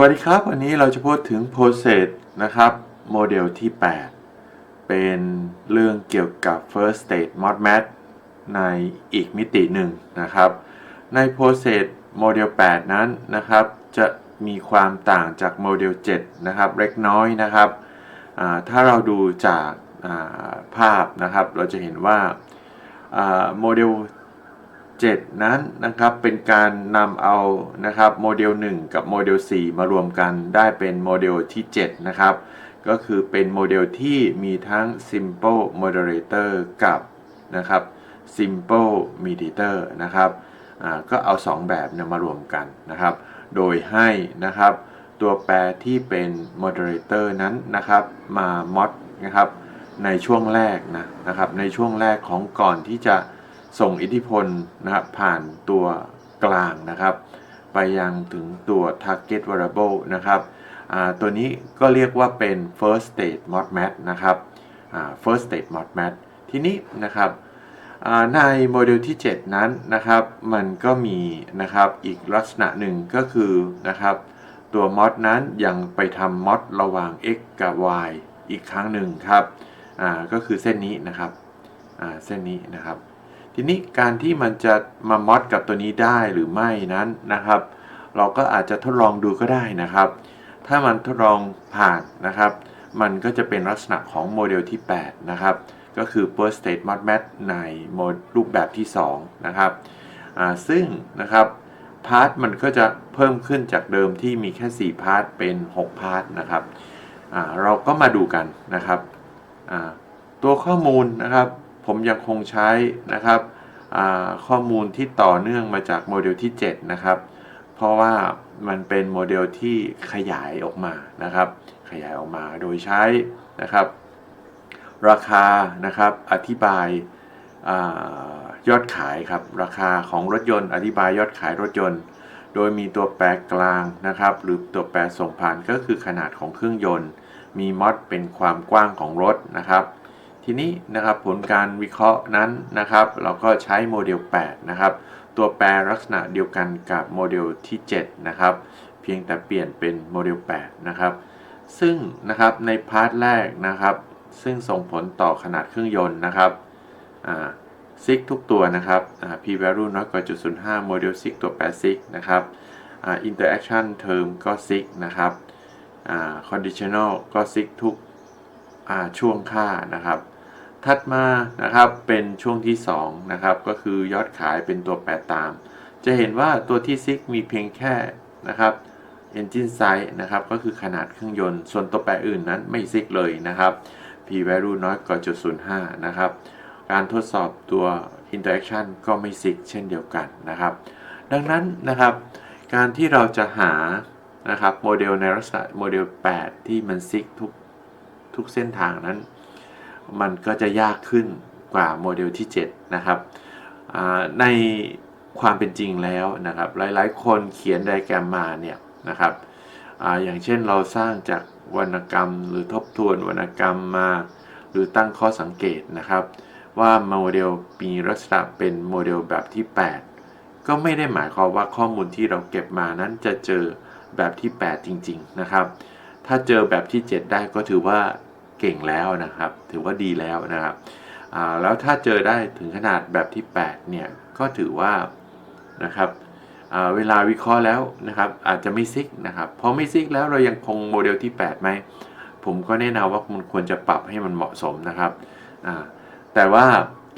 วัสดีครับ วันนี้เราจะพูดถึง process นะครับ โมเดลที่ 8 เป็นเรื่องเกี่ยวกับ first state mod mat ในอีกมิติหนึ่งนะครับ ใน process โมเดล 8 นั้นนะครับ จะมีความต่างจากโมเดล 7 นะครับ เล็กน้อยนะครับถ้าเราดูจากาภาพนะครับ เราจะเห็นว่าโมเดล 7 นั้นนะครับเป็นการนำเอานะครับโมเดล 1 กับโมเดล 4 มารวมกันได้เป็นโมเดลที่ 7 นะครับ ก็คือเป็นโมเดลที่มีทั้ง simple moderator กับนะครับ simple mediator นะครับก็เอา 2 แบบเนี่ยมารวมกันนะครับ โดยให้นะครับตัวแปรที่เป็น moderator นั้นนะครับมา mod นะครับในช่วงแรกนะนะครับในช่วงแรกของก่อนที่จะ ส่งอิทธิพลนะครับผ่านตัวกลางนะครับ ไปยังถึงตัว target variable นะครับตัวนี้ก็เรียกว่าเป็น first state mod mat นะครับ first state mod mat ทีนี้นะครับในโมเดลที่ 7 นั้นนะครับ มันก็มีนะครับอีกลักษณะหนึ่งก็คือนะครับตัว mod นั้นยังไปทำ mod ระหว่าง x กับ y อีกครั้งหนึ่งครับก็คือเส้นนี้นะครับเส้นนี้นะครับ ทีนี้การที่มันจะมามอดกับตัวนี้ได้หรือไม่นั้นนะครับ เราก็อาจจะทดลองดูก็ได้นะครับ ถ้ามันทดลองผ่านนะครับ มันก็จะเป็นลักษณะของโมเดลที่ 8 นะครับ ก็คือ first state mod mat ในโมรูปแบบที่ 2 นะครับซึ่งนะครับพาร์ทมันก็จะเพิ่มขึ้นจากเดิมที่มีแค่ 4 พาร์ทเป็น 6 พาร์ทนะครับเราก็มาดูกันนะครับตัวข้อมูลนะครับ ผมยังคงใช้นะครับข้อมูลที่ต่อเนื่องมาจากโมเดลที่ 7 นะครับ เพราะว่ามันเป็นโมเดลที่ขยายออกมานะครับ ขยายออกมาโดยใช้นะครับ ราคานะครับอธิบายอายอดขายครับราคาของรถยนต์ อธิบายยอดขายรถยนต์ โดยมีตัวแปรกลางนะครับ หรือตัวแปรส่งผ่านก็คือขนาดของเครื่องยนต์ มีมอดเป็นความกว้างของรถนะครับ ทีนี้นะครับผลการวิเคราะห์นั้นนะครับ เราก็ใช้โมเดล 8 นะครับ ตัวแปรลักษณะเดียวกันกับโมเดลที่ 7 นะครับ เพียงแต่เปลี่ยนเป็นโมเดล 8 นะครับ ซึ่งนะครับในพาร์ทแรกนะครับ ซึ่งส่งผลต่อขนาดเครื่องยนต์นะครับซิกทุกตัวนะครับ p value น้อยกว่าจุด05โมเดลซิกตัวแปรซิกนะครับ interaction term ก็ซิกนะครับ conditional ก็ซิกทุกช่วงค่านะครับ ถัดมานะครับเป็นช่วงที่2นะครับก็คือยอดขายเป็นตัวแปรตาม จะเห็นว่าตัวที่ซิกมีเพียงแค่นะครับ engine size นะครับก็คือขนาดเครื่องยนต์ ส่วนตัวแปรอื่นนั้นไม่ซิกเลยนะครับ p value น้อยกว่าจุด05นะครับ การทดสอบตัว interaction ก็ไม่ซิกเช่นเดียวกันนะครับ ดังนั้นนะครับ การที่เราจะหานะครับโมเดลในลักษณะโมเดล 8 ที่มันซิกทุกทุกเส้นทางนั้น มันก็จะยากขึ้นกว่าโมเดลที่ 7 นะครับในความเป็นจริงแล้วนะครับ หลายๆ คนเขียนไดแกรมมาเนี่ยนะครับออย่างเช่นเราสร้างจากวรรณกรรม หรือทบทวนวรรณกรรมมา หรือตั้งข้อสังเกตนะครับ ว่าโมเดลมีลักษณะเป็นโมเดลแบบที่ 8 ก็ไม่ได้หมายความว่าข้อมูลที่เราเก็บมานั้นจะเจอแบบที่ 8 จริง ๆ นะครับ ถ้าเจอแบบที่ 7 ได้ก็ถือว่า เก่งแล้วนะครับ ถือว่าดีแล้วนะครับแล้วถ้าเจอได้ถึงขนาดแบบที่ 8 เนี่ย ก็ถือว่านะครับเวลาวิเคราะห์แล้วนะครับ อาจจะไม่ซิกนะครับพอไม่ซิกแล้วเรายังคงโมเดลที่ 8 ไหม ผมก็แนะนำว่ามันควรจะปรับให้มันเหมาะสมนะครับแต่ว่า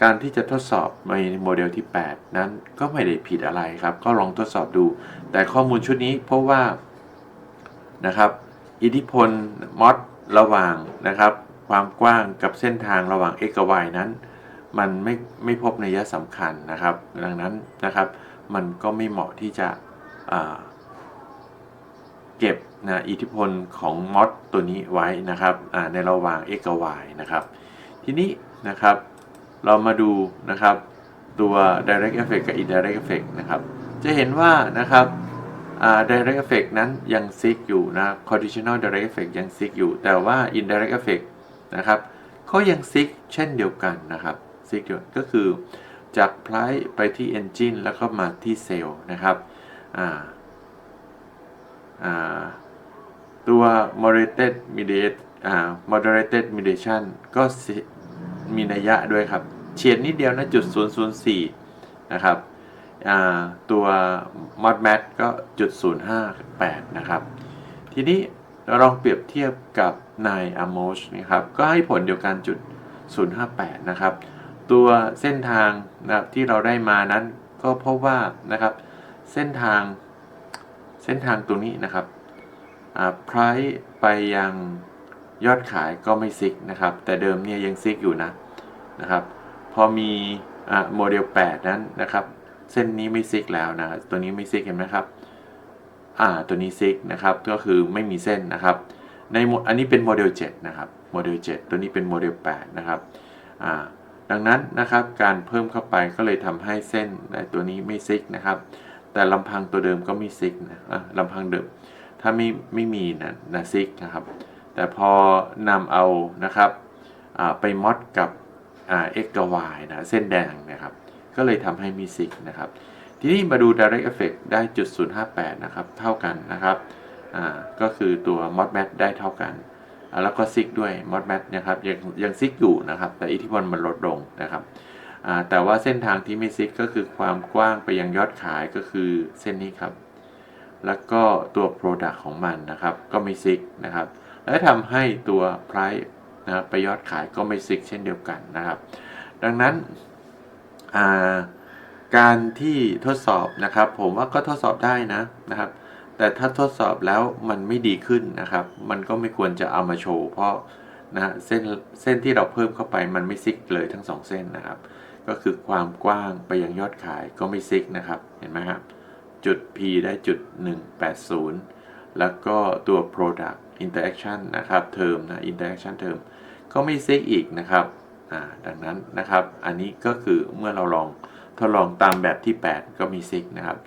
การที่จะทดสอบในโมเดลที่ 8 นั้นก็ไม่ได้ผิดอะไรครับ ก็ลองทดสอบดู แต่ข้อมูลชุดนี้เพราะว่านะครับ อิทธิพลมอด ระหว่างนะครับ ความกว้างกับเส้นทางระหว่าง x กับ y นั้น มันไม่ไม่พบในัยสำคัญนะครับ ดังนั้นนะครับมันก็ไม่เหมาะที่จะเก็บนะอิทธิพลของมอดตัวนี้ไว้นะครับในระหว่าง x กับ y นะครับ ทีนี้นะครับเรามาดูนะครับตัว direct effect กับ indirect effect นะครับ จะเห็นว่านะครับ direct effect นั้นยังซิกอยู่นะ conditional direct effect ยังซิกอยู่ แต่ว่า indirect effect นะครับก็ยังซิกเช่นเดียวกันนะครับซิกอยู่ก็คือจากไพร์ไปที่ engine แล้วก็มาที่เซลล์นะครับตัว moderated mediate moderated mediation ก็มีนัยยะด้วยครับ เฉียดนิดเดียวนะจุด004 นะครับ ตัว modmat ก็จุด058 นะครับ ทีนี้เราลองเปรียบเทียบกับนายอ m o s นะครับ ก็ให้ผลเดียวกันจุด058 นะครับ ตัวเส้นทางนะครับที่เราได้มานั้นก็พบว่านะครับเส้นทางเส้นทางตรงนี้นะครับอ่า price ไปยังยอดขายก็ไม่ซิกนะครับ แต่เดิมเนี่ยยังซิกอยู่นะนะครับ พอมีอโมเดล 8 นั้นนะครับ เส้นนี้ไม่ซิกแล้วนะตัวนี้ไม่ซิกเห็นไหมครับอ่าตัวนี้ซิกนะครับก็คือไม่มีเส้นนะครับ ในโมอันนี้เป็นโมเดล7นะครับโมเดล7ตัวนี้เป็นโมเดล8นะครับอ่าดังนั้นนะครับการเพิ่มเข้าไปก็เลยทำให้เส้นในตัวนี้ไม่ซิกนะครับ แต่ลำพังตัวเดิมก็ไม่ซิกนะลำพังเดิมถ้าไม่ไม่มีนะนะซิกนะครับ แต่พอนำเอานะครับไปมอดกับอ่า x กับ y นะเส้นแดงนะครับ ก็เลยทำให้มีซิกนะครับ ทีนี้มาดู direct effect ได้จุด058นะครับ เท่ากันนะครับ อ่า ก็คือตัว modmat ได้เท่ากัน แล้วก็ซิกด้วย modmat นะครับ ยังยังซิกอยู่นะครับ แต่อิทธิพลมันลดลงนะครับ อ่า แต่ว่าเส้นทางที่ไม่ซิกก็คือความกว้างไปยังยอดขายก็คือเส้นนี้ครับ แล้วก็ตัว product ของมันนะครับ ก็ไม่ซิกนะครับ และทำให้ตัว price นะครับไปยอดขายก็ไม่ซิกเช่นเดียวกันนะครับ ดังนั้น การที่ทดสอบนะครับ ผมว่าก็ทดสอบได้นะนะครับ แต่ถ้าทดสอบแล้วมันไม่ดีขึ้นนะครับ มันก็ไม่ควรจะเอามาโชว์ เพราะนะเส้นเส้นที่เราเพิ่มเข้าไปมันไม่ซิกเลยทั้งสองเส้นนะครับ ก็คือความกว้างไปยังยอดขายก็ไม่ซิกนะครับเห็นไหมครับจุด P ได้จุด 180 แล้วก็ตัว product interaction นะครับ term นะ interaction term ก็ไม่ซิกอีกนะครับ ดังนั้นนะครับ อันนี้ก็คือเมื่อเราลองทดลองตามแบบที่ 8 ก็มีซิกนะครับ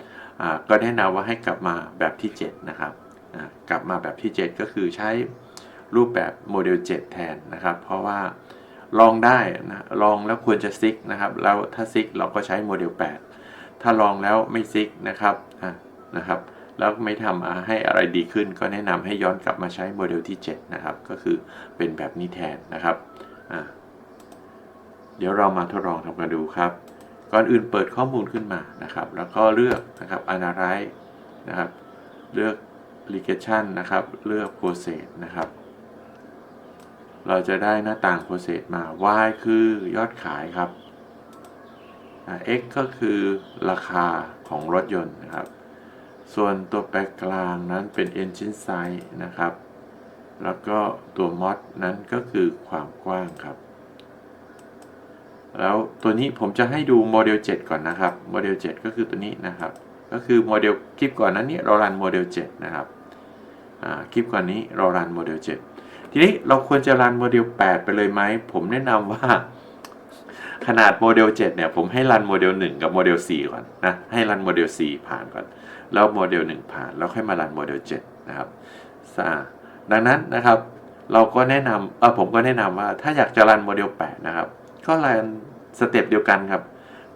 ก็แนะนำว่าให้กลับมาแบบที่ 7 นะครับกลับมาแบบที่ 7 ก็คือใช้รูปแบบโมเดล 7 แทนนะครับ เพราะว่าลองได้นะลองแล้วควรจะซิกนะครับ แล้วถ้าซิกเราก็ใช้โมเดล 8 ถ้าลองแล้วไม่ซิกนะครับนะครับ แล้วไม่ทำให้อะไรดีขึ้น ก็แนะนำให้ย้อนกลับมาใช้โมเดลที่ 7 นะครับ ก็คือเป็นแบบนี้แทนนะครับอ่า เดี๋ยวเรามาทดลองทำกันดูครับ ก่อนอื่นเปิดข้อมูลขึ้นมานะครับ แล้วก็เลือกนะครับ analyze นะครับ เลือก regression นะครับ เลือก process นะครับ เราจะได้หน้าต่าง process มา y คือยอดขายครับ x ก็คือราคาของรถยนต์นะครับ ส่วนตัวแปรกลางนั้นเป็น engine size นะครับ แล้วก็ตัว mod นั้นก็คือความกว้างครับ แล้วตัวนี้ผมจะให้ดูโมเดล7 ก่อนนะครับโมเดล7 ก็คือตัวนี้นะครับ ก็คือโมเดลคลิปก่อนนั้นนี้เรารันโมเดล7นะครับคลิปก่อนนี้เรารันโมเดล7 ทีนี้เราควรจะรันโมเดล8 ไปเลยไหม ผมแนะนำว่า ขนาดโมเดล7เนี่ยผมให้รันโมเดล1กับโมเดล4ก่อนนะให้รันโมเดล4ผ่านก่อน แล้วโมเดล1ผ่านแล้วค่อยมารันโมเดล7นะครับดังนั้นนะครับ เราก็แนะนำเออผมก็แนะนำว่าถ้าอยากจะรันโมเดล8นะครับ ก็รันสเต็ปเดียวกันครับ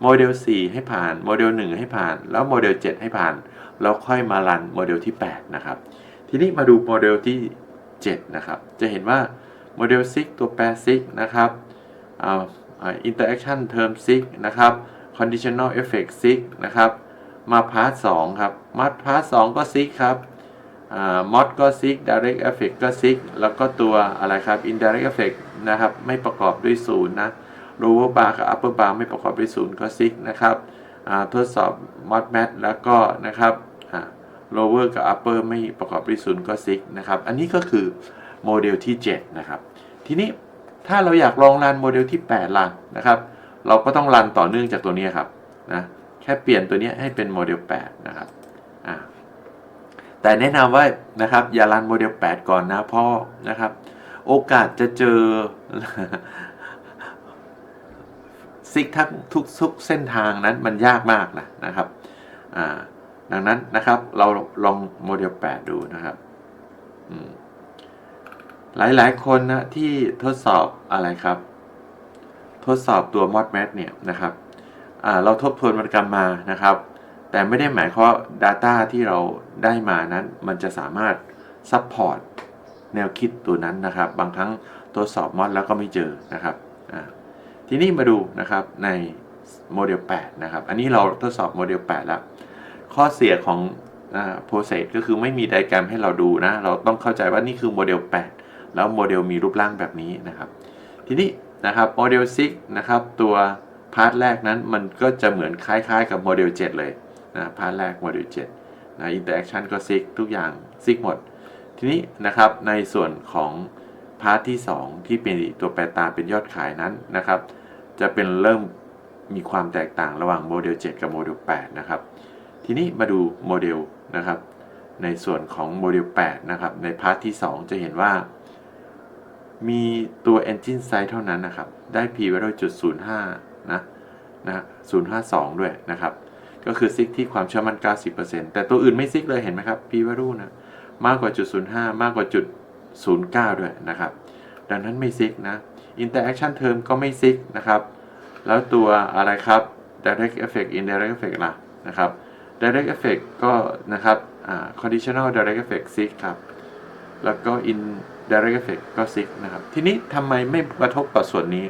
โมเดล 4 ให้ผ่านโมเดล 1 ให้ผ่าน แล้วโมเดล 7 ให้ผ่าน แล้วค่อยมารันโมเดลที่ 8 นะครับ ทีนี้มาดูโมเดลที่ 7 นะครับ จะเห็นว่าโมเดล 6 ตัวแปร 6 นะครับอ่าอ่า interaction term 6นะครับ conditional effect 6 นะครับ มาพาร์ท 2 ครับมาพาร์ท 2 ก็ 6 ครับอ่า mod ก็ 6 direct effect ก็ 6 แล้วก็ตัวอะไรครับ indirect effect นะครับ ไม่ประกอบด้วยศูนย์นะ lower bar กับ upper bar ไม่ประกอบด้วยศูนย์ก็6นะครับทดสอบ mod mat แล้วก็นะครับอ่า lower กับ upper ไม่ประกอบด้วยศูนย์ก็6นะครับ อันนี้ก็คือโมเดลที่ 7 นะครับ ทีนี้ถ้าเราอยากลองรันโมเดลที่8รันนะครับ เราก็ต้องรันต่อเนื่องจากตัวนี้ครับนะแค่เปลี่ยนตัวนี้ให้เป็นโมเดล 8 นะครับแต่แนะนำว่านะครับอย่ารันโมเดล 8 ก่อนนะเพราะนะครับ โอกาสจะเจอ ซิกทั้งทุกทุกเส้นทางนั้นมันยากมากนะนะครับดังนั้นนะครับเราลองโมเดล 8 ดูนะครับอืมหลายคนนะที่ทดสอบอะไรครับ ทดสอบตัว ModMat เนี่ยนะครับเราทบทวนวรรณกรรมมานะครับ แต่ไม่ได้หมายความว่า Data ที่เราได้มานั้น มันจะสามารถซัพพอร์ตแนวคิดตัวนั้นนะครับ บางครั้งตรวจสอบมอดแล้วก็ไม่เจอนะครับอ่า ทีนี้มาดูนะครับในโมเดล8นะครับ อันนี้เราทดสอบโมเดล8แล้ว ข้อเสียของโปรเซสก็คือไม่มีไดแกรมให้เราดูนะ เราต้องเข้าใจว่านี่คือโมเดล 8 แล้วโมเดลมีรูปร่างแบบนี้นะครับ ทีนี้นะครับโมเดล6นะครับตัวพาร์ทแรกนั้นมันก็จะเหมือนคล้ายๆกับโมเดล 7 เลยนะพาร์ทแรกโมเดล7นะอินเตอร์แอคชั่นก็ซิกทุกอย่างซิกหมด ทีนี้นะครับในส่วนของ พาร์ทที่ 2 ที่เป็นตัวแปรตามเป็นยอดขายนั้นนะครับ จะเป็นเริ่มมีความแตกต่างระหว่างโมเดล 7 กับโมเดล 8 นะครับ ทีนี้มาดูโมเดลนะครับ ในส่วนของโมเดล 8 นะครับ ในพาร์ทที่ 2 จะเห็นว่า มีตัว Engine Size เท่านั้นนะครับ ได้ p value จุด05นะนะ052 ด้วยนะครับ ก็คือซิกที่ความเชื่อมั่น 90%แต่ตัวอื่นไม่ซิกเลยเห็นไหมครับ p value นะ มากกว่าจุด05 มากกว่าจุด 09 ด้วยนะครับ ดังนั้นไม่ซิกนะ Interaction Term ก็ไม่ซิกนะครับ แล้วตัวอะไรครับ Direct Effect Indirect Effect ล่ะนะครับ Direct Effect ก็นะครับ Conditional Direct Effect ซิกครับ แล้วก็ Indirect Effect ก็ซิกนะครับ ทีนี้ทำไมไม่กระทบกับส่วนนี้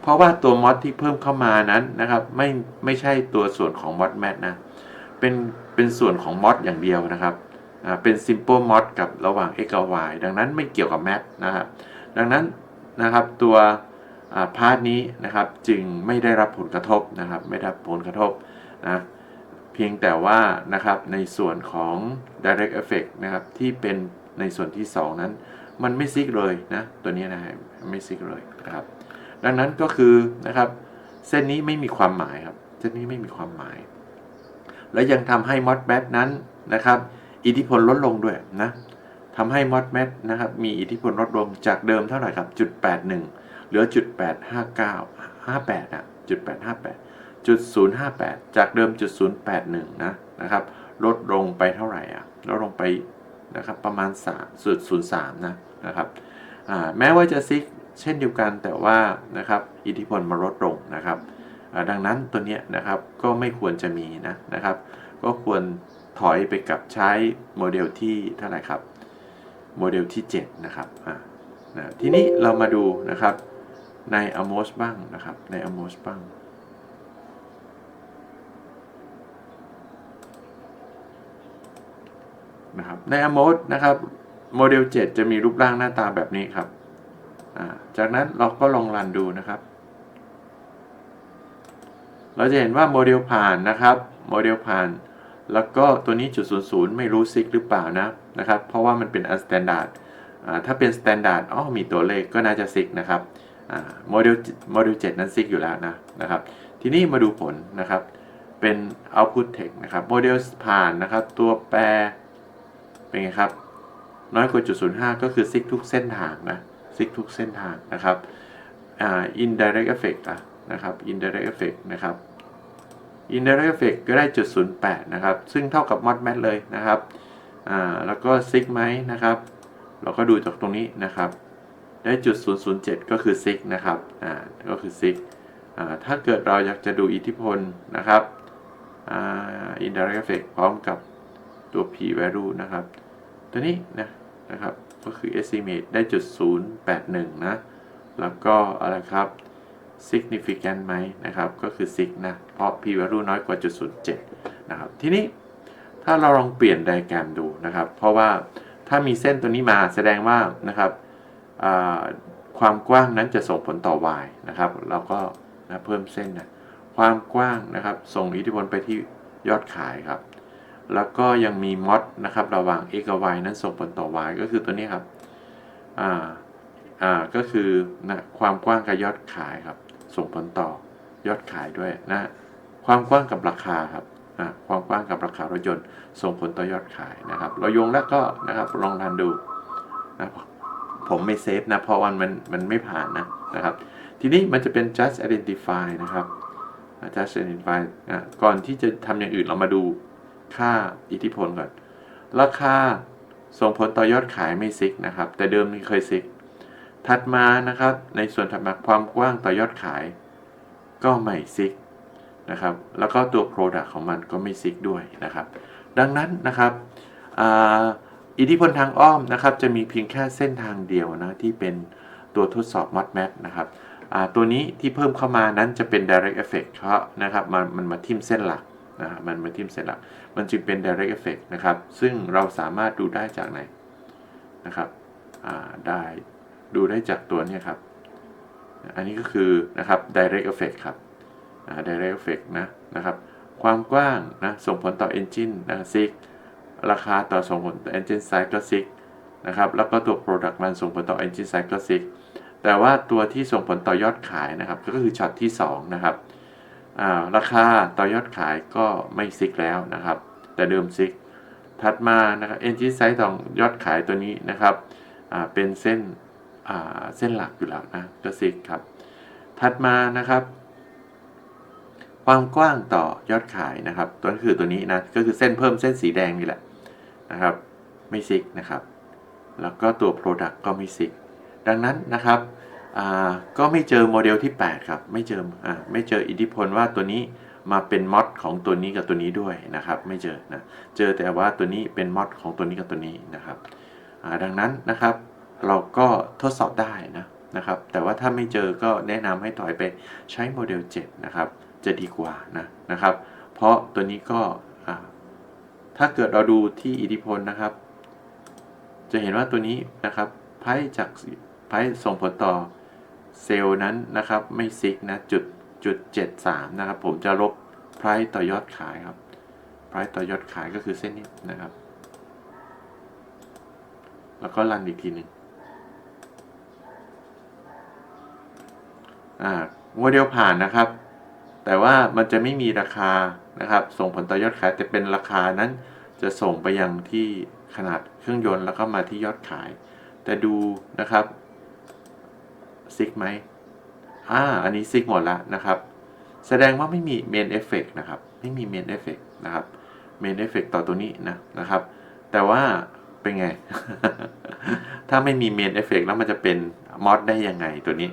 เพราะว่าตัวมอดที่เพิ่มเข้ามานั้นนะครับไม่ไม่ใช่ตัวส่วนของมอดแมทนะ เป็นเป็นส่วนของมอดอย่างเดียวนะครับ เป็น simple mod กับระหว่าง x กับ y ดังนั้นไม่เกี่ยวกับแมทนะครับดังนั้นนะครับตัวพาร์ทนี้นะครับจึงไม่ได้รับผลกระทบนะครับไม่ได้รับผลกระทบนะเพียงแต่ว่านะครับในส่วนของ direct effect นะครับที่เป็นในส่วนที่ 2 นั้น มันไม่ซิกเลยนะตัวนี้นะฮะไม่ซิกเลยนะครับดังนั้นก็คือนะครับเส้นนี้ไม่มีความหมายครับเส้นนี้ไม่มีความหมาย และยังทำให้มอดแบทนั้นนะครับ อิทธิพลลดลงด้วยนะทำให้มอดแมทนะครับมีอิทธิพลลดลงจากเดิมเท่าไหร่ครับจุด81เหลือจุด859 58นะจุด858จุด058จากเดิมจุด081นะนะครับลดลงไปเท่าไหร่อะลดลงไปนะครับประมาณ3จุด03นะนะครับอ่าแม้ว่าจะซิกเช่นเดียวกันแต่ว่านะครับอิทธิพลมาลดลงนะครับดังนั้นตัวเนี้ยนะครับก็ไม่ควรจะมีนะนะครับ ก็ควร ถอยไปกับใช้โมเดลที่เท่าไหร่ครับ โมเดลที่ 7 นะครับอ่านะทีนี้เรามาดูนะครับใน Amos บ้างนะครับใน Amos บ้างนะครับใน Amos นะครับโมเดล 7 จะมีรูปร่างหน้าตาแบบนี้ครับ จากนั้นเราก็ลองรันดูนะครับ เราจะเห็นว่าโมเดลผ่านนะครับ โมเดลผ่าน แล้วก็ตัวนี้จุดศูนย์ไม่รู้ซิกหรือเปล่านะนะครับ เพราะว่ามันเป็นอันสแตนดาร์ดถ้าเป็นสแตนดาร์ดอ๋อมีตัวเลขก็น่าจะซิกนะครับโมเดลโมเดล7นั้นซิกอยู่แล้วนะนะครับ ทีนี้มาดูผลนะครับ เป็น output text นะครับโมเดลผ่านนะครับ ตัวแปรเป็นไงครับ น้อยกว่าจุดศูนย์ห้าก็คือซิกทุกเส้นทางนะซิกทุกเส้นทางนะครับ indirect effect นะครับ indirect effect นะครับ indirect effect ก็ได้จุด08 นะครับ ซึ่งเท่ากับ mod mat เลยนะครับอ่าแล้วก็ sig ไหมนะครับ เราก็ดูจากตรงนี้นะครับ ได้จุด007 ก็คือ sig นะครับอ่าก็คือ sig อ่าถ้าเกิดเราอยากจะดูอิทธิพลนะครับอ่า indirect effect พร้อมกับตัว p value นะครับ ตัวนี้นะนะครับก็คือ estimate ได้จุด081 นะ แล้วก็อะไรครับ significant ไหมนะครับ ก็คือ sig นะ เพราะ p value น้อยกว่าจุด07นะครับ ทีนี้ถ้าเราลองเปลี่ยนไดแกรมดูนะครับ เพราะว่าถ้ามีเส้นตัวนี้มาแสดงว่านะครับความกว้างนั้นจะส่งผลต่อ y นะครับ เราก็นะเพิ่มเส้นนะความกว้างนะครับ ส่งอิทธิพลไปที่ยอดขายครับ แล้วก็ยังมีมอดนะครับ ระหว่าง x กับ y นั้นส่งผลต่อ y ก็คือตัวนี้ครับอ่าอ่าก็คือนะความกว้างกับยอดขายครับ ส่งผลต่อยอดขายด้วยนะความกว้างกับราคาครับนะความกว้างกับราคารถยนต์ส่งผลต่อยอดขายนะครับ เราโยงแล้วก็นะครับลองรันดูนะผมไม่เซฟนะเพราะวันมันมันไม่ผ่านนะนะครับ ทีนี้มันจะเป็น just identify นะครับ just identify นะก่อนที่จะทำอย่างอื่นเรามาดูค่าอิทธิพลก่อน ราคาส่งผลต่อยอดขายไม่ซิกนะครับ แต่เดิมมีเคยซิก ถัดมานะครับ ในส่วนถัดมาความกว้างต่อยอดขาย ก็ไม่ซิกนะครับ แล้วก็ตัว Product ของมันก็ไม่ซิกด้วยนะครับ ดังนั้นนะครับอิทธิพลทางอ้อมนะครับ จะมีเพียงแค่เส้นทางเดียวนะที่เป็นตัวทดสอบ ModMap นะครับตัวนี้ที่เพิ่มเข้ามานั้นจะเป็น direct effect เพราะนะครับมันมันมาทิ่มเส้นหลักนะมันมาทิ่มเส้นหลัก มันจึงเป็น direct effect นะครับ ซึ่งเราสามารถดูได้จากไหนนะครับได้ ดูได้จากตัวเนี้ครับ อันนี้ก็คือนะครับ direct effect ครับ direct effect นะนะครับ ความกว้างนะส่งผลต่อ engine นะซิกราคาต่อส่งผลต่อ engine size ก็ซิกนะครับ แล้วก็ตัว product มันส่งผลต่อ engine size ก็ซิกแต่ว่าตัวที่ส่งผลต่อยอดขายนะครับ ก็คือช็อตที่ 2 นะครับราคาต่อยอดขายก็ไม่ซิกแล้วนะครับ แต่เดิมซิกถัดมานะครับ engine size ขอยอดขายตัวนี้นะครับเป็นเส้น เส้นหลักอยู่แล้วนะก็ซิกครับ ถัดมานะครับ ความกว้างต่อยอดขายนะครับ ตัวนี้คือตัวนี้นะ ก็คือเส้นเพิ่มเส้นสีแดงนี่แหละนะครับ ไม่ซิกนะครับ แล้วก็ตัว Product ก็ไม่ซิก ดังนั้นนะครับก็ไม่เจอโมเดลที่ 8 ครับ ไม่เจออไม่เจออิทธิพลว่าตัวนี้มาเป็นมอดของตัวนี้กับตัวนี้ด้วยนะครับ ไม่เจอนะ เจอแต่ว่าตัวนี้เป็นมอดของตัวนี้กับตัวนี้นะครับดังนั้นนะครับ เราก็ทดสอบได้นะนะครับ แต่ว่าถ้าไม่เจอก็แนะนำให้ถอยไปใช้โมเดล 7 นะครับ จะดีกว่านะนะครับ เพราะตัวนี้ก็ถ้าเกิดเราดูที่อิทธิพลนะครับ จะเห็นว่าตัวนี้นะครับไพ่จากไพ่ส่งผลต่อเซลล์นั้นนะครับไม่ซิกนะจุดจุดเจ็ดสามนะครับ ผมจะลบไพ่ต่อยอดขายครับไพ่ต่อยอดขายก็คือเส้นนี้นะครับ แล้วก็รันอีกทีหนึ่ง อ่าโมเดลผ่านนะครับ แต่ว่ามันจะไม่มีราคานะครับ ส่งผลต่อยอดขายแต่เป็นราคานั้นจะส่งไปยังที่ขนาดเครื่องยนต์แล้วก็มาที่ยอดขาย แต่ดูนะครับซิกไหมอ่าอันนี้ซิกหมดล้วนะครับ แสดงว่าไม่มีเมนเอฟเฟกนะครับ ไม่มีเมนเอฟเฟกนะครับเมนเอฟเฟกต่อตัวนี้นะนะครับ แต่ว่าเป็นไง ถ้าไม่มีเมนเอฟเฟกแล้วมันจะเป็นมอดได้ยังไงตัวนี้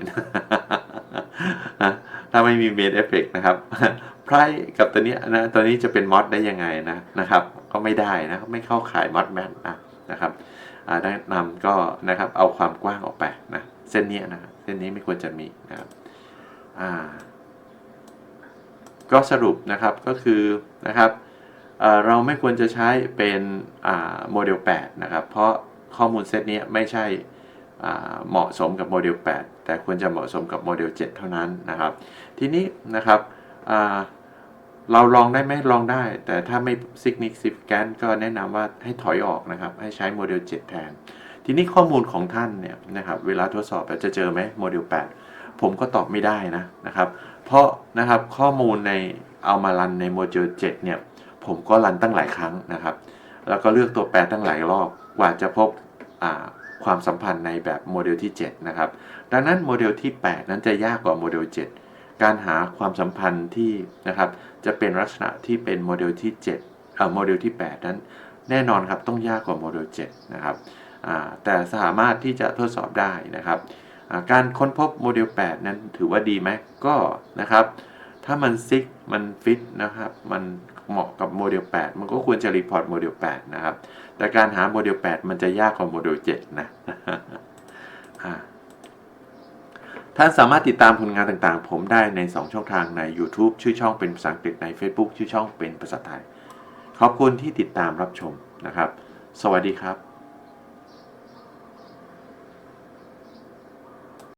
ถ้าไม่มีเมนเอฟเฟกนะครับไพรกับตัวนี้นะตัวนี้จะเป็นมอดได้ยังไงนะนะครับ ก็ไม่ได้นะไม่เข้าขายมอดแมนนะนะครับแนะนำก็นะครับเอาความกว้างออกไปนะเส้นนี้นะเส้นนี้ไม่ควรจะมีนะครับอ่าก็สรุปนะครับก็คือนะครับเราไม่ควรจะใช้เป็นโมเดล8นะครับเพราะข้อมูลเซตนี้ไม่ใช่เหมาะสมกับโมเดล8 แต่ควรจะเหมาะสมกับโมเดล 7 เท่านั้นนะครับ ทีนี้นะครับเราลองได้ไหมลองได้ แต่ถ้าไม่ significant ก็แนะนำว่าให้ถอยออกนะครับ ให้ใช้โมเดล 7 แทน ทีนี้ข้อมูลของท่านเนี่ยนะครับเวลาทดสอบจะเจอไหมโมเดล 8 ผมก็ตอบไม่ได้นะนะครับ เพราะนะครับข้อมูลในเอามารันในโมเดล 7 เนี่ย ผมก็รันตั้งหลายครั้งนะครับ แล้วก็เลือกตัวแปรตั้งหลายรอบกว่าจะพบอ่า ความสัมพันธ์ในแบบโมเดลที่ 7 นะครับ ดังนั้นโมเดลที่ 8 นั้นจะยากกว่าโมเดล 7 การหาความสัมพันธ์ที่นะครับจะเป็นลักษณะที่เป็นโมเดลที่7เอ่อโมเดลที่ 8 นั้นแน่นอนครับต้องยากกว่าโมเดล 7 นะครับแต่สามารถที่จะทดสอบได้นะครับการค้นพบโมเดล 8 นั้นถือว่าดีไหมก็นะครับ ถ้ามันซิกมันฟิตนะครับ มัน เหมาะกับโมเดล 8 มันก็ควรจะรีพอร์ตโมเดล 8 นะครับ แต่การหาโมเดล 8 มันจะยากกว่าโมเดล 7 นะท่านสามารถติดตามผลงานต่างๆ ผมได้ใน 2 ช่องทางใน YouTube ชื่อช่องเป็นภาษาอังกฤษใน Facebook ชื่อช่องเป็นภาษาไทย ขอบคุณที่ติดตามรับชมนะครับ สวัสดีครับ